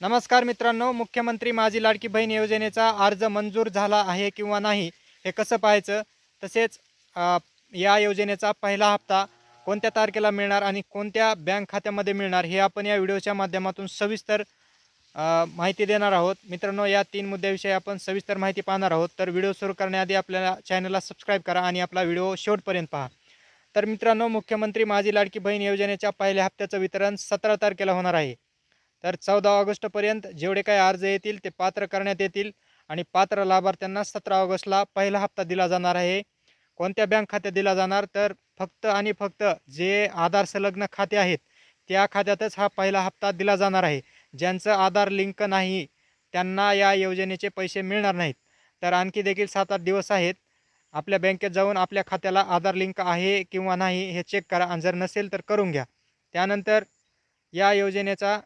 नमस्कार मित्रांनो मुख्यमंत्री माझी लाडकी बहीण योजनेचा अर्ज मंजूर झाला आहे किंवा नाही हे कसं पाहायचं? तसेच या योजनेचा पहिला हप्ता कोणत्या तारखेला मिळणार आणि कोणत्या बँक खात्यामध्ये मिळणार हे आपण या व्हिडिओच्या माध्यमातून सविस्तर माहिती देणार आहोत. मित्रांनो या तीन मुद्द्याविषयी आपण सविस्तर माहिती पाहणार आहोत. तर व्हिडिओ सुरू करण्याआधी आपल्याला चॅनलला सबस्क्राईब करा आणि आपला व्हिडिओ शेवटपर्यंत पहा. तर मित्रांनो मुख्यमंत्री माझी लाडकी बहीण योजनेच्या पहिल्या हप्त्याचं वितरण सतरा तारखेला होणार आहे. तर चौदा ऑगस्टपर्यंत जेवढे काही अर्ज येतील ते पात्र करण्यात येतील आणि पात्र लाभार्थ्यांना सतरा ऑगस्टला पहिला हप्ता दिला जाणार आहे. कोणत्या बँक खात्यात दिला जाणार? तर फक्त आणि फक्त जे आधार संलग्न खाते आहेत त्या खात्यातच हा पहिला हप्ता दिला जाणार आहे. ज्यांचं आधार लिंक नाही त्यांना या योजनेचे पैसे मिळणार नाहीत. तर आणखी देखील सात आठ दिवस आहेत. आपल्या बँकेत जाऊन आपल्या खात्याला आधार लिंक आहे किंवा नाही हे चेक करा आणि जर नसेल तर करून घ्या. त्यानंतर या योजनेचा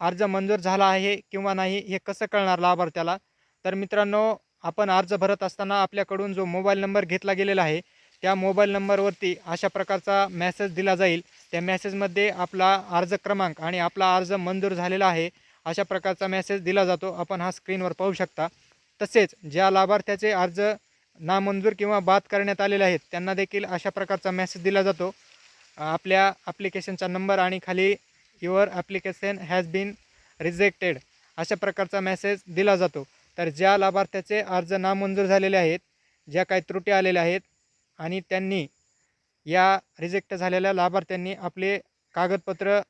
अर्ज मंजूर झाला आहे किंवा नाही हे कसं कळणार लाभार्थ्याला? तर मित्रांनो आपण अर्ज भरत असताना आपल्याकडून जो मोबाईल नंबर घेतला गेलेला आहे त्या मोबाईल नंबरवरती अशा प्रकारचा मॅसेज दिला जाईल. त्या मेसेजमध्ये आपला अर्ज क्रमांक आणि आपला अर्ज मंजूर झालेला आहे अशा प्रकारचा मेसेज दिला जातो. आपण हा स्क्रीनवर पाहू शकता. तसेच ज्या लाभार्थ्याचे अर्ज नामंजूर किंवा बाद करण्यात आलेले आहेत त्यांना देखील अशा प्रकारचा मेसेज दिला जातो. आपल्या ॲप्लिकेशनचा नंबर आणि खाली your application has been rejected अशा प्रकारचा मेसेज दिला जातो. तर ज्या लाभार्थ्याचे अर्ज नामंजूर झालेले आहेत ज्या काही त्रुटी आलेल्या आहेत आणि त्यांनी या रिजेक्ट झालेल्या लाभार्थ्यांनी आपले कागदपत्र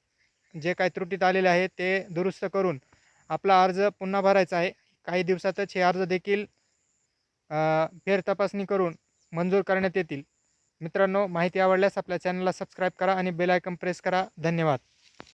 जे काही त्रुटीत आलेले आहेत ते दुरुस्त करून आपला अर्ज पुन्हा भरायचा आहे. काही दिवसातच हे अर्ज देखील फेर फेरतपासणी करून मंजूर करण्यात येतील. मित्रांनो माहिती आवडल्यास आपल्या चॅनलला सबस्क्राईब करा आणि बेल आयकन प्रेस करा. धन्यवाद.